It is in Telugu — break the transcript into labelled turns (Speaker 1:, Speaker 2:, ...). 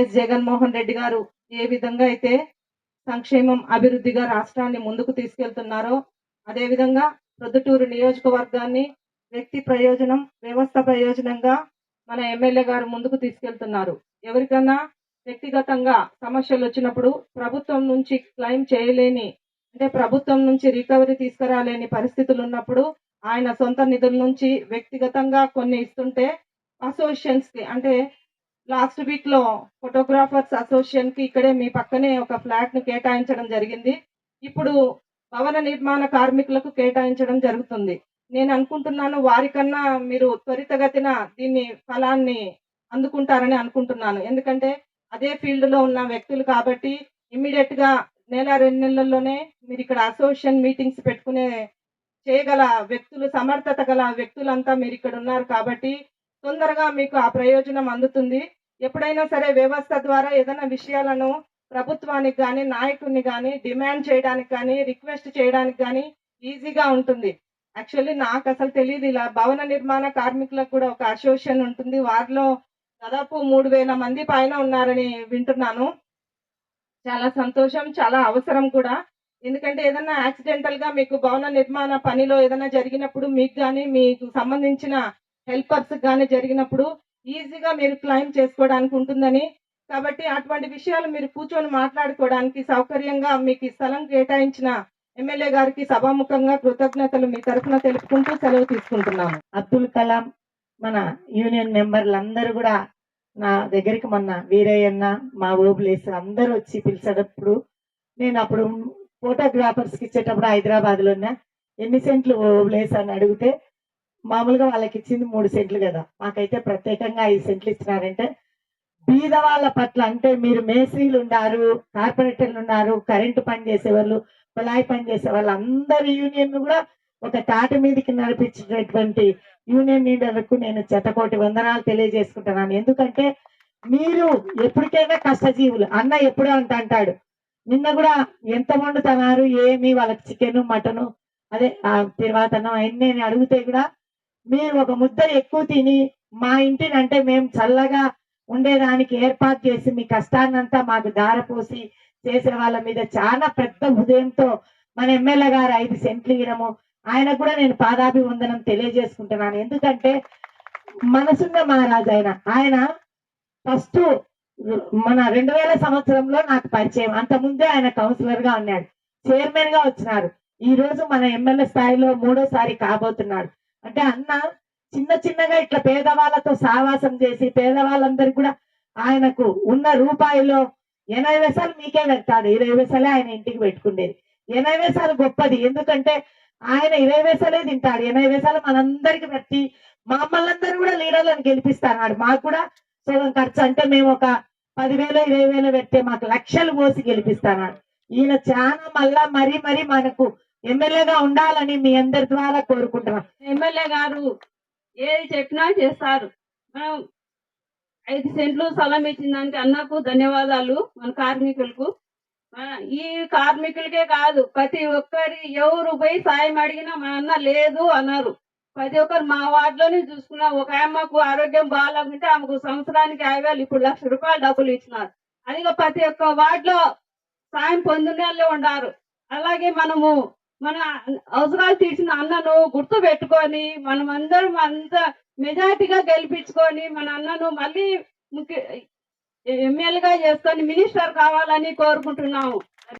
Speaker 1: వైఎస్ జగన్మోహన్ రెడ్డి గారు ఏ విధంగా అయితే సంక్షేమం అభివృద్ధిగా రాష్ట్రాన్ని ముందుకు తీసుకెళ్తున్నారో అదేవిధంగా ప్రొద్దుటూరు నియోజకవర్గాన్ని వ్యక్తి ప్రయోజనం వ్యవస్థ ప్రయోజనంగా మన ఎమ్మెల్యే గారు ముందుకు తీసుకెళ్తున్నారు. ఎవరికన్నా వ్యక్తిగతంగా సమస్యలు వచ్చినప్పుడు ప్రభుత్వం నుంచి క్లెయిమ్ చేయలేని అంటే ప్రభుత్వం నుంచి రికవరీ తీసుకురాలేని పరిస్థితులు ఉన్నప్పుడు ఆయన సొంత నిధుల నుంచి వ్యక్తిగతంగా కొన్ని ఇస్తుంటే అసోసియేషన్స్కి అంటే లాస్ట్ వీక్లో ఫోటోగ్రాఫర్స్ అసోసియేషన్కి ఇక్కడే మీ పక్కనే ఒక ఫ్లాట్ను కేటాయించడం జరిగింది. ఇప్పుడు భవన నిర్మాణ కార్మికులకు కేటాయించడం జరుగుతుంది. నేను అనుకుంటున్నాను వారికన్నా మీరు త్వరితగతిన దీన్ని ఫలాన్ని అందుకుంటారని అనుకుంటున్నాను. ఎందుకంటే అదే ఫీల్డ్లో ఉన్న వ్యక్తులు కాబట్టి ఇమ్మీడియట్గా నెల రెండు నెలల్లోనే మీరు ఇక్కడ అసోసియేషన్ మీటింగ్స్ పెట్టుకునే చేయగల వ్యక్తులు సమర్థత గల వ్యక్తులంతా మీరు ఇక్కడ ఉన్నారు కాబట్టి తొందరగా మీకు ఆ ప్రయోజనం అందుతుంది. ఎప్పుడైనా సరే వ్యవస్థ ద్వారా ఏదైనా విషయాలను ప్రభుత్వానికి కానీ నాయకుడిని కానీ డిమాండ్ చేయడానికి కానీ రిక్వెస్ట్ చేయడానికి కానీ ఈజీగా ఉంటుంది. యాక్చువల్లీ నాకు అసలు తెలియదు ఇలా భవన నిర్మాణ కార్మికులకు కూడా ఒక అసోసియేషన్ ఉంటుంది. వారిలో దాదాపు మూడు వేల మంది పైన ఉన్నారని వింటున్నాను. చాలా సంతోషం చాలా అవసరం కూడా. ఎందుకంటే ఏదైనా యాక్సిడెంటల్గా మీకు భవన నిర్మాణ పనిలో ఏదైనా జరిగినప్పుడు మీకు కానీ మీకు సంబంధించిన హెల్పర్స్ కానీ జరిగినప్పుడు ఈజీగా మీరు క్లెయిమ్ చేసుకోవడానికి ఉంటుందని. కాబట్టి అటువంటి విషయాలు మీరు కూర్చొని మాట్లాడుకోవడానికి సౌకర్యంగా మీకు ఈ స్థలం కేటాయించిన ఎమ్మెల్యే గారికి సభాముఖంగా కృతజ్ఞతలు మీ తరఫున తెలుపుకుంటూ సెలవు తీసుకుంటున్నాము.
Speaker 2: అబ్దుల్ కలాం మన యూనియన్ మెంబర్లందరూ కూడా నా దగ్గరికి మొన్న వీరయ్యన్న మా ఓబులేస్ అందరూ వచ్చి పిలిచేటప్పుడు నేను అప్పుడు ఫోటోగ్రాఫర్స్కి ఇచ్చేటప్పుడు హైదరాబాద్లో ఉన్న ఎన్ని సెంట్లు ఓబులేస్ అని అడిగితే మామూలుగా వాళ్ళకి ఇచ్చింది మూడు సెంట్లు కదా. మాకైతే ప్రత్యేకంగా ఐదు సెంట్లు ఇచ్చినారంటే బీద వాళ్ళ పట్ల అంటే మీరు మేస్త్రీలు ఉన్నారు కార్పొరేటర్లు ఉన్నారు కరెంటు పని చేసేవాళ్ళు కుళాయి పని చేసే వాళ్ళు అందరి యూనియన్ కూడా ఒక తాటి మీదకి నడిపించినటువంటి యూనియన్ లీడర్లకు నేను చెత్తకోటి వందనాలు తెలియజేసుకుంటున్నాను. ఎందుకంటే మీరు ఎప్పటికైనా కష్టజీవులు. అన్న ఎప్పుడో అంత అంటాడు. నిన్న కూడా ఎంత వండుతున్నారు ఏమి వాళ్ళకి చికెన్ మటన్ అదే ఆ తిరువాతనం అవన్నీ నేను అడిగితే కూడా మీరు ఒక ముద్ద ఎక్కువ తిని మా ఇంటిని అంటే మేము చల్లగా ఉండేదానికి ఏర్పాటు చేసి మీ కష్టాన్నంతా మాకు దారపోసి చేసే వాళ్ళ మీద చాలా పెద్ద హృదయంతో మన ఎమ్మెల్యే గారు ఐదు సెంట్లు ఇవ్వడము ఆయన కూడా నేను పాదాభివందనం తెలియజేసుకుంటున్నాను. ఎందుకంటే మనసున్న మహారాజు ఆయన. ఆయన ఫస్ట్ మన రెండు వేల సంవత్సరంలో నాకు పరిచయం. అంత ముందే ఆయన కౌన్సిలర్గా ఉన్నాడు. చైర్మన్గా వచ్చినారు ఈ రోజు మన ఎమ్మెల్యే స్థాయిలో మూడోసారి కాబోతున్నాడు. అంటే అన్న చిన్న చిన్నగా ఇట్లా పేదవాళ్ళతో సావాసం చేసి పేదవాళ్ళందరికీ కూడా ఆయనకు ఉన్న రూపాయిలో ఎనభై వేసాలు మీకే పెడతాడు ఇరవై వేసాలే ఆయన ఇంటికి పెట్టుకునేది. ఎనభై వేసాలు గొప్పది. ఎందుకంటే ఆయన ఇరవై వేసాలే తింటాడు. ఎనభై వేసాలు మనందరికి పెట్టి మమ్మల్ని అందరూ కూడా లీడర్లను గెలిపిస్తాడు మాకు కూడా సగం ఖర్చు. అంటే మేము ఒక పదివేలు ఇరవై వేలు పెడితే మాకు లక్షలు పోసి గెలిపిస్తాడు ఈయన చాలా మళ్ళా మరీ మరీ మనకు ఎమ్మెల్యేగా ఉండాలని మీ అందరి ద్వారా కోరుకుంటున్నాం.
Speaker 1: ఎమ్మెల్యే గారు ఏది చెప్పినా చేస్తారు. మనం ఐదు సెంట్లు స్థలం ఇచ్చిన దానికి అన్నకు ధన్యవాదాలు మన కార్మికులకు. ఈ కార్మికులకే కాదు ప్రతి ఒక్కరి ఎవరు పోయి సాయం అడిగినా మా అన్న లేదు అన్నారు. ప్రతి ఒక్కరు మా వార్డులోనే చూసుకున్నా ఒక అమ్మకు ఆరోగ్యం బాగాలేకుంటే ఆమెకు సంవత్సరానికి యాభై వేలు ఇప్పుడు లక్ష రూపాయలు డబ్బులు ఇచ్చినారు. అదిగా ప్రతి ఒక్క వార్డులో సాయం పొందిన ఉన్నారు అలాగే మనము మన అవసరాలు తీర్చిన అన్నను గుర్తు పెట్టుకొని మనం అందరం అంత మెజార్టీగా గెలిపించుకొని మన అన్నను మళ్ళీ ముఖ్య ఎమ్మెల్యేగా చేసుకొని మినిస్టర్ కావాలని కోరుకుంటున్నాము.